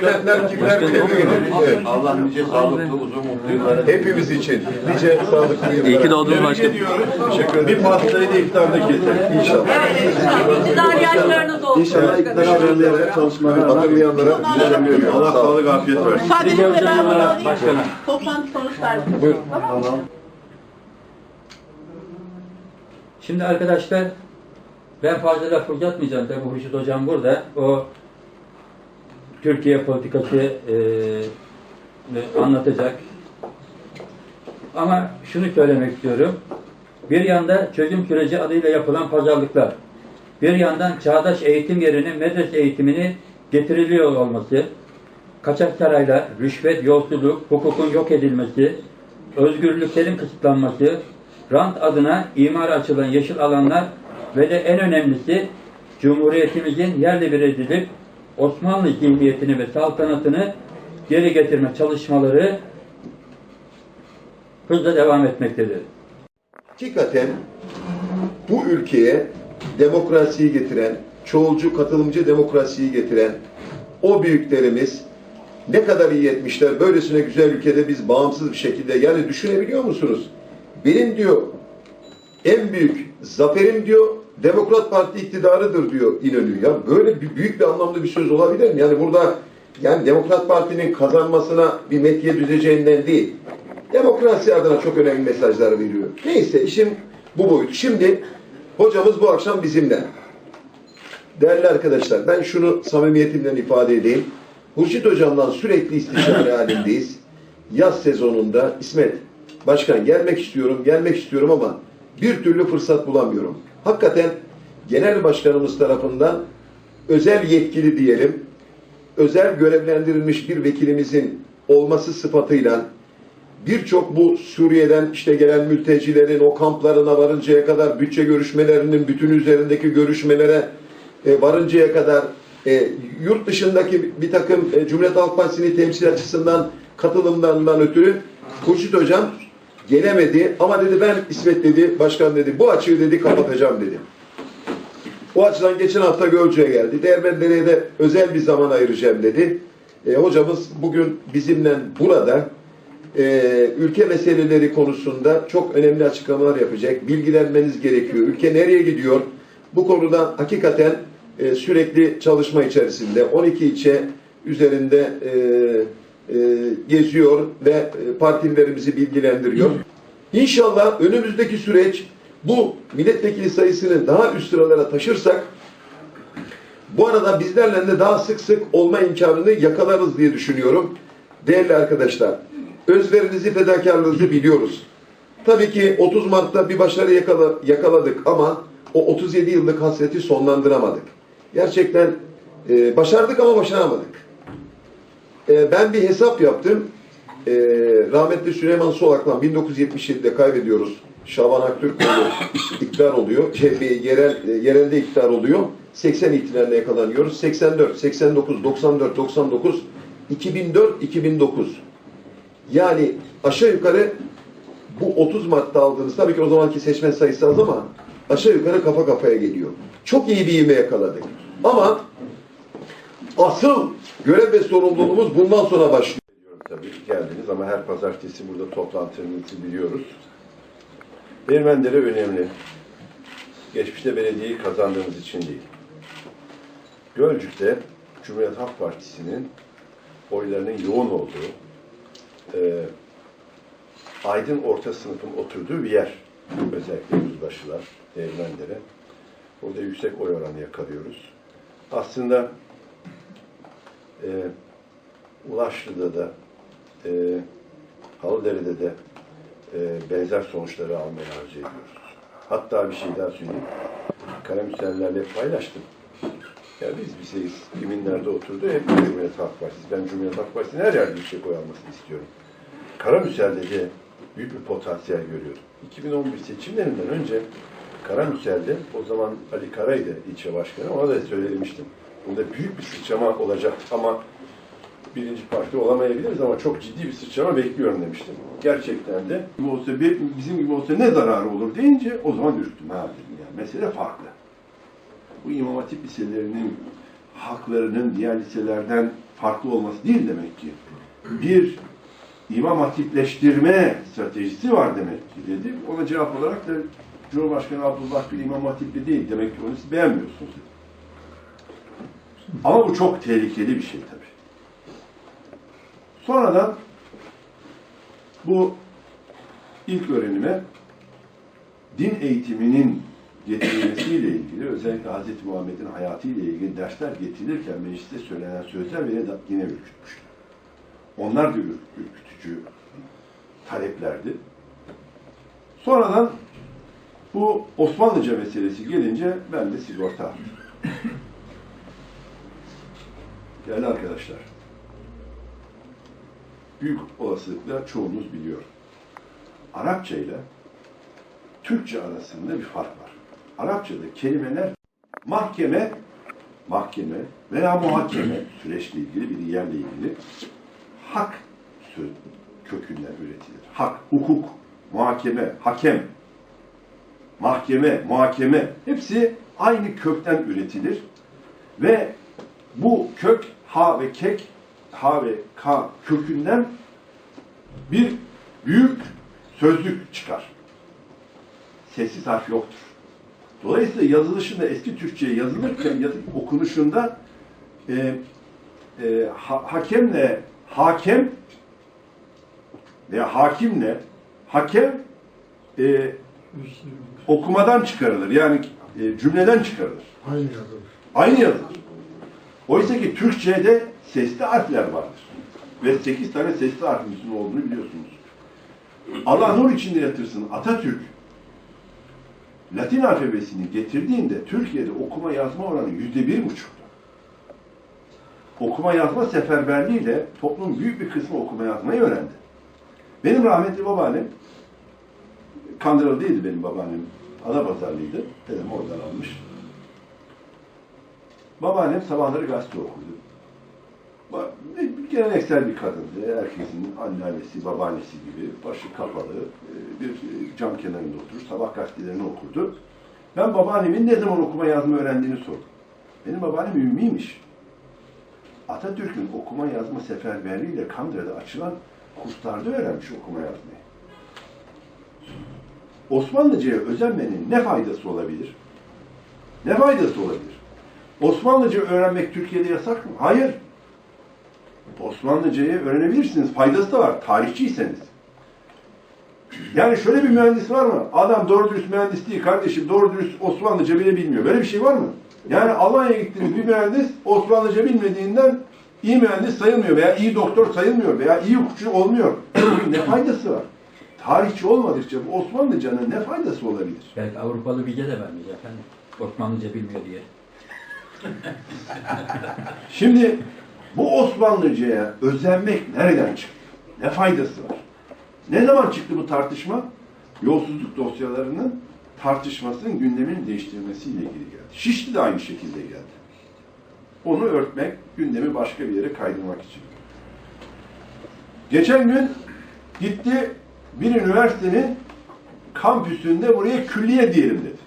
Düşenler kimler. Allah nice sağlıklı, uzun, mutlu yıllara Hepimiz için nice sağlıklı yıllar. İyi ki doğdunuz başkanım. Teşekkür ederim. Bir pastayı da iftarda keselim. İnşallah. İktidar yaşlarınız olsun. İnşallah iktidar çalışmaları hatırlayanlara güzel bir Allah sağlık, afiyet versin. Sadece ben alayım. Toplantı sonuçları. Tamam mı? Şimdi arkadaşlar ben fazla laf uzatmayacağım. Tabii Hurşit Hocam burada. O Türkiye politikası e, anlatacak. Ama şunu söylemek istiyorum. Bir yanda çözüm süreci adıyla yapılan pazarlıklar. Bir yandan çağdaş eğitim yerine medrese eğitimini getiriliyor olması, kaçak saraylar, rüşvet, yolsuzluk, hukukun yok edilmesi, özgürlüklerin kısıtlanması, rant adına imar açılan yeşil alanlar ve de en önemlisi Cumhuriyetimizin yerle bir edilip Osmanlı zihniyetini ve saltanatını geri getirme çalışmaları hızla devam etmektedir. Hakikaten bu ülkeye demokrasiyi getiren, çoğulcu, katılımcı demokrasiyi getiren o büyüklerimiz ne kadar iyi etmişler. Böylesine güzel ülkede biz bağımsız bir şekilde yani düşünebiliyor musunuz? Benim diyor en büyük zaferim diyor Demokrat Parti iktidarıdır diyor İnönü. Ya böyle bir, büyük bir anlamlı bir söz olabilir mi? Yani burada yani Demokrat Parti'nin kazanmasına bir metiye düzeceğinden değil. Demokrasi adına çok önemli mesajlar veriyor. Neyse işin bu boyutu. Şimdi hocamız bu akşam bizimle. Değerli arkadaşlar ben şunu samimiyetimden ifade edeyim. Hurşit hocamdan sürekli istişare halindeyiz. Yaz sezonunda İsmet Başkan gelmek istiyorum, gelmek istiyorum ama bir türlü fırsat bulamıyorum. Hakikaten genel başkanımız tarafından özel yetkili diyelim, özel görevlendirilmiş bir vekilimizin olması sıfatıyla birçok bu Suriye'den işte gelen mültecilerin o kamplarına varıncaya kadar bütçe görüşmelerinin bütün üzerindeki görüşmelere e, varıncaya kadar e, yurt dışındaki bir takım e, Cumhuriyet Halk Partisi'nin temsil açısından katılımlarından ötürü Kurşit Hocam gelemedi ama dedi ben İsmet dedi başkan dedi bu açığı dedi kapatacağım dedi. O açıdan geçen hafta Gölcük'e geldi. Değermendere'ye de özel bir zaman ayıracağım dedi. E, hocamız bugün bizimle burada e, ülke meseleleri konusunda çok önemli açıklamalar yapacak. Bilgilenmeniz gerekiyor. Ülke nereye gidiyor? Bu konuda hakikaten e, sürekli çalışma içerisinde 12 ilçe üzerinde e, geziyor ve e, partilerimizi bilgilendiriyor. İnşallah önümüzdeki süreç bu milletvekili sayısını daha üst sıralara taşırsak bu arada bizlerle de daha sık sık olma imkanını yakalarız diye düşünüyorum. Değerli arkadaşlar, özverinizi, fedakarlığınızı biliyoruz. Tabii ki 30 Mart'ta bir başarı yakala, yakaladık ama o 37 yıllık hasreti sonlandıramadık. Gerçekten e, başardık ama başaramadık. E, ben bir hesap yaptım. E, rahmetli Süleyman Solak'la 1977'de kaybediyoruz. Şaban Aktürkoğlu iktidar oluyor. Şey, yerel, e, yerelde iktidar oluyor. 80 ihtilaline yakalanıyoruz. 84, 89, 94, 99, 2004, 2009. Yani aşağı yukarı bu 30 Mart'ta aldığınız tabii ki o zamanki seçmen sayısı az ama aşağı yukarı kafa kafaya geliyor. Çok iyi bir ivme yakaladık. Ama asıl görev ve sorumluluğumuz bundan sonra başlıyor. Tabii geldiniz ama her pazartesi burada toplantınızı biliyoruz. Değirmendere önemli. Geçmişte belediyeyi kazandığımız için değil. Gölcük'te Cumhuriyet Halk Partisi'nin oylarının yoğun olduğu, e, aydın orta sınıfın oturduğu bir yer. Özellikle yüzbaşılar, Değirmendere. Burada yüksek oy oranı yakalıyoruz. Aslında e, Ulaşlı'da da, e, Halıdere'de de e, benzer sonuçları almaya arzu ediyoruz. Hatta bir şey daha söyleyeyim. Karamüsellerle paylaştım. Ya biz bizeyiz. Kimin nerede oturdu hep Cumhuriyet Halk Partisi. Ben Cumhuriyet Halk Partisi'nin her yerde yüksek oy almasını istiyorum. Karamüsel'de de büyük bir potansiyel görüyorum. 2011 seçimlerinden önce Karamüsel'de o zaman Ali Karay'dı ilçe başkanı. Ona da söylemiştim. Burada büyük bir sıçrama olacak ama birinci parti olamayabiliriz ama çok ciddi bir sıçrama bekliyorum demiştim. Gerçekten de olsa bizim gibi olsa ne zararı olur deyince o zaman ürktüm ha dedim yani. Mesele farklı. Bu İmam Hatip liselerinin haklarının diğer liselerden farklı olması değil demek ki. Bir imam hatipleştirme stratejisi var demek ki dedi. Ona cevap olarak da Cumhurbaşkanı Abdullah Gül imam hatipli değil. Demek ki onu siz beğenmiyorsunuz dedi. Ama bu çok tehlikeli bir şey tabii. Sonradan bu ilk öğrenime din eğitiminin getirilmesiyle ilgili, özellikle Hz. Muhammed'in hayatıyla ilgili dersler getirilirken mecliste söylenen sözler beni de yine ürkütmüştü. Onlar da ürk- ürkütücü taleplerdi. Sonradan bu Osmanlıca meselesi gelince ben de sigorta aldım. Değerli arkadaşlar, büyük olasılıkla çoğunuz biliyor. Arapça ile Türkçe arasında bir fark var. Arapçada kelimeler mahkeme, mahkeme veya muhakeme süreçle ilgili bir yerle ilgili hak söz kökünden üretilir. Hak, hukuk, muhakeme, hakem, mahkeme, muhakeme hepsi aynı kökten üretilir ve bu kök ha ve kek, ha ve ka kökünden bir büyük sözlük çıkar. Sessiz harf yoktur. Dolayısıyla yazılışında eski Türkçe'ye yazılırken yazıp okunuşunda e, e, ha- hakemle hakem veya hakimle hakem e, okumadan çıkarılır. Yani e, cümleden çıkarılır. Aynı yazılır. Aynı yazılır. Oysa ki Türkçe'de sesli harfler vardır. Ve 8 tane sesli harfimizin olduğunu biliyorsunuz. Allah nur içinde yatırsın Atatürk Latin alfabesini getirdiğinde Türkiye'de okuma yazma oranı yüzde bir buçuktu. Okuma yazma seferberliğiyle toplumun büyük bir kısmı okuma yazmayı öğrendi. Benim rahmetli babaannem Kandıralı değildi benim babaannem. Adapazarlıydı. Dedem oradan almış. Babaannem sabahları gazete okurdu. Geleneksel bir kadındı. Herkesin anneannesi, babaannesi gibi başı kapalı e, bir e, cam kenarında oturur. Sabah gazetelerini okurdu. Ben babaannemin ne zaman okuma yazma öğrendiğini sordum. Benim babaannem ümmiymiş. Atatürk'ün okuma yazma seferberliğiyle Kandıra'da açılan kurslarda öğrenmiş okuma yazmayı. Osmanlıca'ya özenmenin ne faydası olabilir? Ne faydası olabilir? Osmanlıca öğrenmek Türkiye'de yasak mı? Hayır. Osmanlıcayı öğrenebilirsiniz. Faydası da var. Tarihçiyseniz. Yani şöyle bir mühendis var mı? Adam doğru dürüst mühendis değil kardeşim. Doğru dürüst Osmanlıca bile bilmiyor. Böyle bir şey var mı? Yani Almanya'ya gittiğiniz bir mühendis Osmanlıca bilmediğinden iyi mühendis sayılmıyor veya iyi doktor sayılmıyor veya iyi hukukçu olmuyor. Ne faydası var? Tarihçi olmadıkça bu Osmanlıcanın ne faydası olabilir? Belki Avrupalı bilge de vermiş efendim. Osmanlıca bilmiyor diye. Şimdi bu Osmanlıcaya özenmek nereden çıktı? Ne faydası var? Ne zaman çıktı bu tartışma? Yolsuzluk dosyalarının tartışmasının gündemini değiştirmesiyle ilgili geldi. Şişli de aynı şekilde geldi. Onu örtmek, gündemi başka bir yere kaydırmak için. Geçen gün gitti bir üniversitenin kampüsünde buraya külliye diyelim dedi.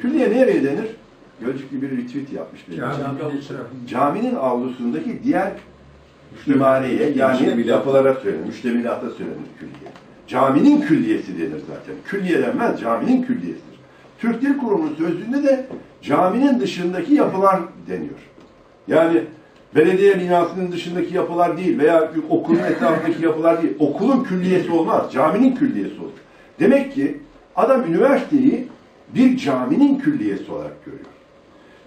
Külliye nereye denir? Gölcük'te bir retweet yapmış. benim için. Caminin. Caminin avlusundaki diğer imareye yani yapılara söylenir, müştemilata söylenir külliye. Caminin külliyesi denir zaten. Külliye denmez, caminin külliyesidir. Türk Dil Kurumu'nun sözlüğünde de caminin dışındaki yapılar deniyor. Yani belediye binasının dışındaki yapılar değil veya okulun etrafındaki yapılar değil. Okulun külliyesi olmaz, caminin külliyesi olur. Demek ki adam üniversiteyi bir caminin külliyesi olarak görüyor.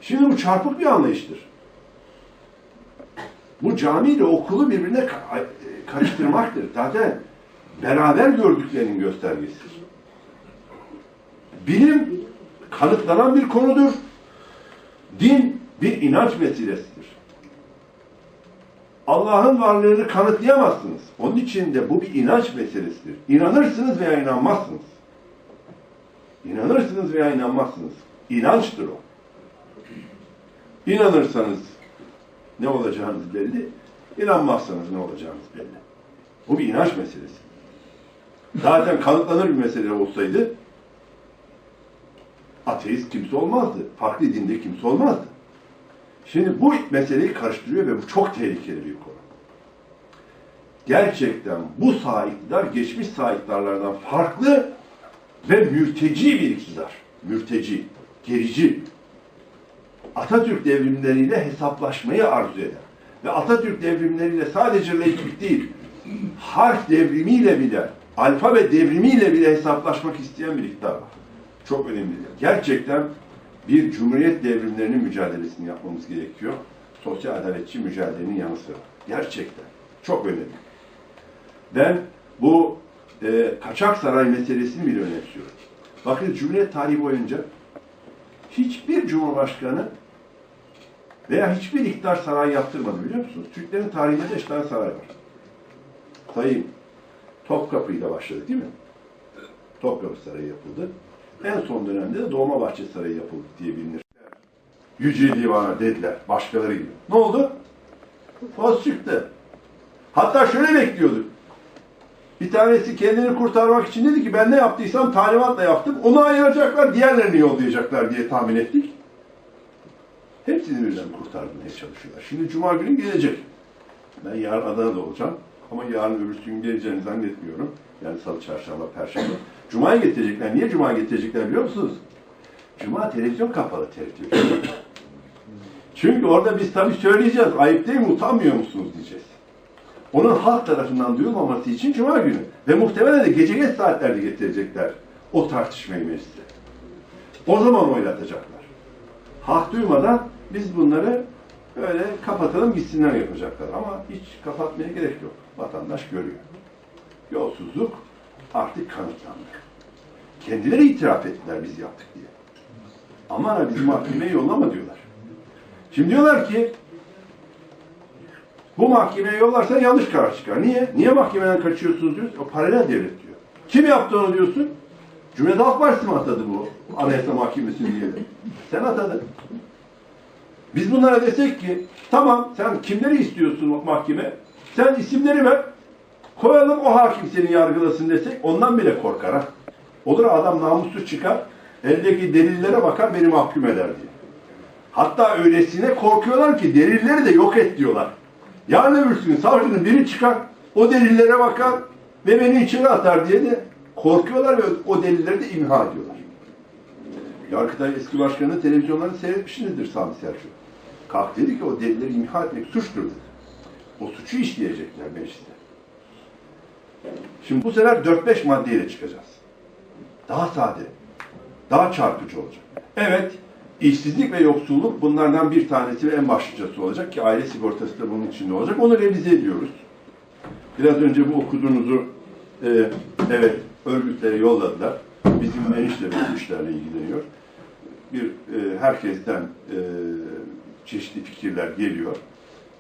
Şimdi bu çarpık bir anlayıştır. Bu cami ile okulu birbirine ka- karıştırmaktır. Zaten beraber gördüklerinin göstergesidir. Bilim kanıtlanan bir konudur. Din bir inanç meselesidir. Allah'ın varlığını kanıtlayamazsınız. Onun için de bu bir inanç meselesidir. İnanırsınız veya inanmazsınız. İnanırsınız veya inanmazsınız. İnançtır o. İnanırsanız ne olacağınız belli, inanmazsanız ne olacağınız belli. Bu bir inanç meselesi. Zaten kanıtlanır bir mesele olsaydı ateist kimse olmazdı. Farklı dinde kimse olmazdı. Şimdi bu meseleyi karıştırıyor ve bu çok tehlikeli bir konu. Gerçekten bu sağ iktidar geçmiş sağ iktidarlardan farklı ve mürteci bir iktidar. Mürteci, gerici. Atatürk devrimleriyle hesaplaşmayı arzu eder. Ve Atatürk devrimleriyle sadece laiklik değil, harf devrimiyle bile, alfabe devrimiyle bile hesaplaşmak isteyen bir iktidar var. Çok önemli. Gerçekten bir cumhuriyet devrimlerinin mücadelesini yapmamız gerekiyor. Sosyal adaletçi mücadelenin yanı sıra. Gerçekten. Çok önemli. Ben bu e, kaçak saray meselesini bile önemsiyorum. Bakın Cumhuriyet tarihi boyunca hiçbir cumhurbaşkanı veya hiçbir iktidar saray yaptırmadı biliyor musunuz? Türklerin tarihinde beş tane saray var. Sayayım. Topkapı'yla başladık değil mi? Topkapı Sarayı yapıldı. En son dönemde de Dolmabahçe Sarayı yapıldı diye bilinir. Yüce Divan'a dediler başkaları gibi. Ne oldu? Fos çıktı. Hatta şöyle bekliyorduk. Bir tanesi kendini kurtarmak için dedi ki ben ne yaptıysam talimatla yaptım. Onu ayıracaklar, diğerlerini yollayacaklar diye tahmin ettik. Hepsini birden kurtarmaya çalışıyorlar. Şimdi Cuma günü gelecek. Ben yarın Adana'da olacağım. Ama yarın öbürsü gün geleceğini zannetmiyorum. Yani salı, çarşamba, perşembe. Cuma'ya getirecekler. Niye Cuma'ya getirecekler biliyor musunuz? Cuma televizyon kapalı TRT. Çünkü orada biz tabii söyleyeceğiz. Ayıp değil mi? Utanmıyor musunuz diyeceğiz. Onun halk tarafından duyulmaması için Cuma günü. Ve muhtemelen de gece geç saatlerde getirecekler o tartışmayı mecliste. O zaman oylatacaklar. Halk duymadan biz bunları böyle kapatalım gitsinler yapacaklar. Ama hiç kapatmaya gerek yok. Vatandaş görüyor. Yolsuzluk artık kanıtlandı. Kendileri itiraf ettiler biz yaptık diye. Ama bizi mahkemeye yollama diyorlar. Şimdi diyorlar ki bu mahkemeye yollarsan yanlış karar çıkar. Niye? Niye mahkemeden kaçıyorsunuz diyoruz? O paralel devlet diyor. Kim yaptı onu diyorsun? Cumhuriyet Halk Partisi mi atadı bu Anayasa Mahkemesi'nin üyeleri? Sen atadın. Biz bunlara desek ki tamam sen kimleri istiyorsun mahkeme? Sen isimleri ver. Koyalım o hakim seni yargılasın desek ondan bile korkar ha. Olur adam namussuz çıkar. Eldeki delillere bakar beni mahkum eder diye. Hatta öylesine korkuyorlar ki delilleri de yok et diyorlar. Yarın öbür gün savcının biri çıkar, o delillere bakar ve beni içeri atar diye de korkuyorlar ve o delilleri de imha ediyorlar. Yargıtay eski başkanı televizyonlarını seyretmişsinizdir Sami Selçuk. Kalk dedi ki o delilleri imha etmek suçtur dedi. O suçu işleyecekler mecliste. Şimdi bu sefer 4-5 maddeyle çıkacağız. Daha sade, daha çarpıcı olacak. Evet, işsizlik ve yoksulluk bunlardan bir tanesi ve en başlıcası olacak ki aile sigortası da bunun içinde olacak. Onu revize ediyoruz. Biraz önce bu okuduğunuzu e, evet örgütlere yolladılar. Bizim enişte bu işlerle ilgileniyor. Bir e, herkesten e, çeşitli fikirler geliyor.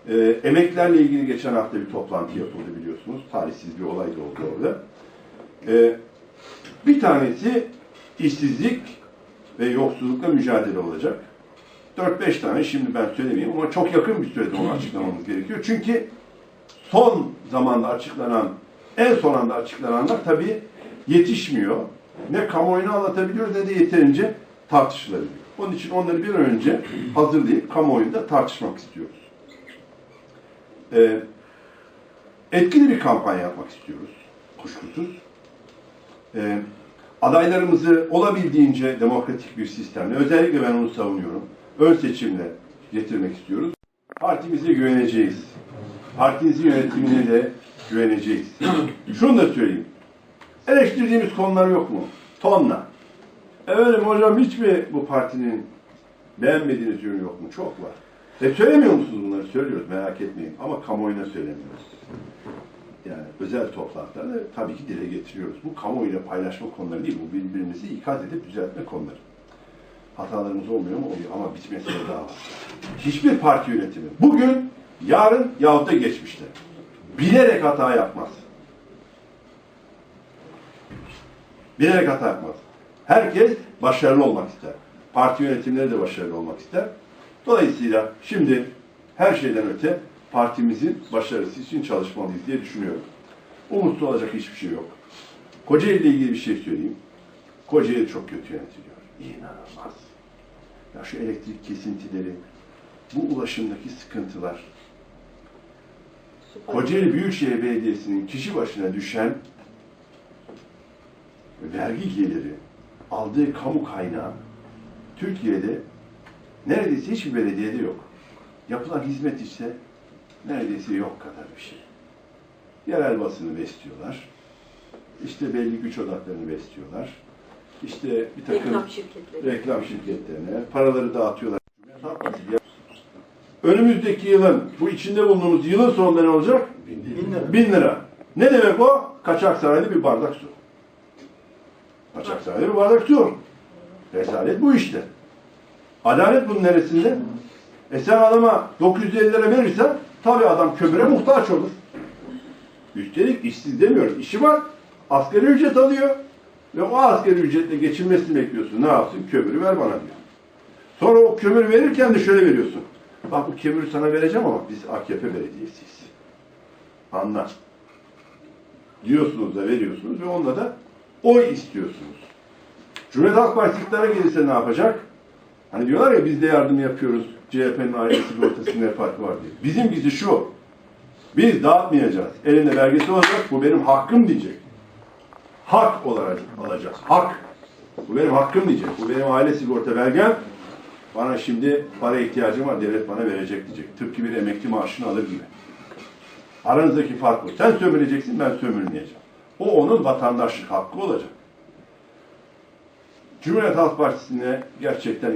E, emeklerle ilgili geçen hafta bir toplantı yapıldı biliyorsunuz. Talihsiz bir olay da oldu orada. E, bir tanesi işsizlik ve yoksullukla mücadele olacak. 4-5 tane şimdi ben söylemeyeyim ama çok yakın bir sürede onu açıklamamız gerekiyor. Çünkü son zamanda açıklanan, en son anda açıklananlar tabii yetişmiyor. Ne kamuoyuna anlatabiliyoruz ne de yeterince tartışılabiliyor. Onun için onları bir önce hazırlayıp kamuoyunda tartışmak istiyoruz. Ee, etkili bir kampanya yapmak istiyoruz. Kuşkusuz. Ee, adaylarımızı olabildiğince demokratik bir sistemle, özellikle ben onu savunuyorum, ön seçimle getirmek istiyoruz. Partimize güveneceğiz. Partimizin yönetimine de güveneceğiz. Şunu da söyleyeyim. Eleştirdiğimiz konular yok mu? Tonla. Efendim hocam hiç mi bu partinin beğenmediğiniz yönü yok mu? Çok var. E söylemiyor musunuz bunları? Söylüyoruz merak etmeyin. Ama kamuoyuna söylemiyoruz. Yani özel toplantılarda tabii ki dile getiriyoruz. Bu kamuoyuyla paylaşma konuları değil. Bu birbirimizi ikaz edip düzeltme konuları. Hatalarımız olmuyor mu? Oluyor. Ama bir mesele daha var. Hiçbir parti yönetimi bugün, yarın yahut da geçmişte bilerek hata yapmaz. Bilerek hata yapmaz. Herkes başarılı olmak ister. Parti yönetimleri de başarılı olmak ister. Dolayısıyla şimdi her şeyden öte partimizin başarısı için çalışmalıyız diye düşünüyorum. Umutsuz olacak hiçbir şey yok. Kocaeli ile ilgili bir şey söyleyeyim. Kocaeli çok kötü yönetiliyor. İnanılmaz. Ya şu elektrik kesintileri, bu ulaşımdaki sıkıntılar, Kocaeli Büyükşehir Belediyesi'nin kişi başına düşen vergi geliri, aldığı kamu kaynağı Türkiye'de neredeyse hiçbir belediyede yok. Yapılan hizmet ise neredeyse yok kadar bir şey. Yerel basını besliyorlar. İşte belli güç odaklarını besliyorlar. İşte bir takım Reklam şirketleri. reklam şirketlerine paraları dağıtıyorlar. Önümüzdeki yılın, bu içinde bulunduğumuz yılın sonunda ne olacak? Bin lira. Bin lira. Ne demek o? Kaçak saraylı bir bardak su. Kaçak bir bardak su. Rezalet bu işte. Adalet bunun neresinde? E sen adama 950 lira verirsen tabii adam kömüre muhtaç olur. Üstelik işsiz demiyoruz. İşi var. Asgari ücret alıyor. Ve o asgari ücretle geçinmesini bekliyorsun. Ne yapsın? Kömürü ver bana diyor. Sonra o kömür verirken de şöyle veriyorsun. Bak bu kömürü sana vereceğim ama biz AKP belediyesiyiz. Anla. Diyorsunuz da veriyorsunuz ve onunla da oy istiyorsunuz. Cumhuriyet Halk Partisi iktidara gelirse ne yapacak? Hani diyorlar ya biz de yardım yapıyoruz. CHP'nin aile sigortası ne farkı var diye. Bizimkisi şu. Biz dağıtmayacağız. Elinde belgesi olacak. Bu benim hakkım diyecek. Hak olarak alacağız. Hak. Bu benim hakkım diyecek. Bu benim aile sigorta belgem. Bana şimdi para ihtiyacım var. Devlet bana verecek diyecek. Tıpkı bir emekli maaşını alır gibi. Aranızdaki fark bu. Sen sömüreceksin, ben sömürmeyeceğim. O onun vatandaşlık hakkı olacak. Cumhuriyet Halk Partisi'ne gerçekten